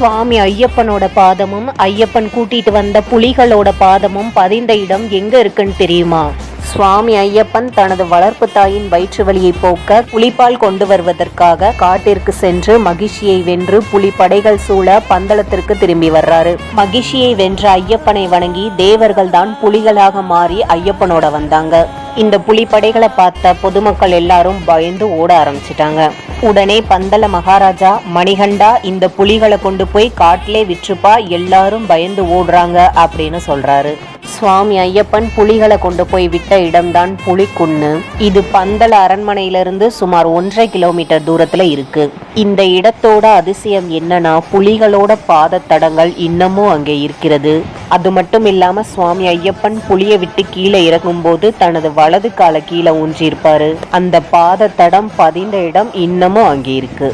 சுவாமி ஐயப்பனோட பாதமும் ஐயப்பன் கூட்டிட்டு வந்த புலிகளோட பாதமும் பதிந்த இடம் எங்க இருக்குன்னு தெரியுமா? சுவாமி ஐயப்பன் தனது வளர்ப்பு தாயின் வயிற்று வலியை போக்க புலிப்பால் கொண்டு வருவதற்காக காட்டிற்கு சென்று மகிழ்ச்சியை வென்று புலி படைகள் சூழ பந்தளத்திற்கு திரும்பி வர்றாரு. மகிழ்ச்சியை வென்ற ஐயப்பனை வணங்கி தேவர்கள் தான் புலிகளாக மாறி ஐயப்பனோட வந்தாங்க. இந்த புலிப்படைகளை பார்த்த பொதுமக்கள் எல்லாரும் பயந்து ஓட ஆரம்பிச்சிட்டாங்க. உடனே பந்தல மகாராஜா மணிகண்டா இந்த புலிகளை கொண்டு போய் காட்டிலே விற்றுப்பா எல்லாரும் பயந்து ஓடுறாங்க அப்படின்னு சொல்றாரு. சுவாமி ஐயப்பன் புலிகளை கொண்டு போய் விட்ட இடம்தான் புலிக்குன்னு. இது பந்தல அரண்மனையிலிருந்து சுமார் ஒன்றரை கிலோமீட்டர் தூரத்துல இருக்கு. இந்த இடத்தோட அதிசயம் என்னன்னா புலிகளோட பாதத்தடங்கள் இன்னமும் அங்கே இருக்கிறது. அது மட்டும் இல்லாம சுவாமி ஐயப்பன் புலியை விட்டு கீழே இறங்கும்போது தனது வலது கால கீழே ஊன்றியிருப்பாரு அந்த பாதத்தடம் பதிந்த இடம் இன்னமும் அங்கே இருக்கு.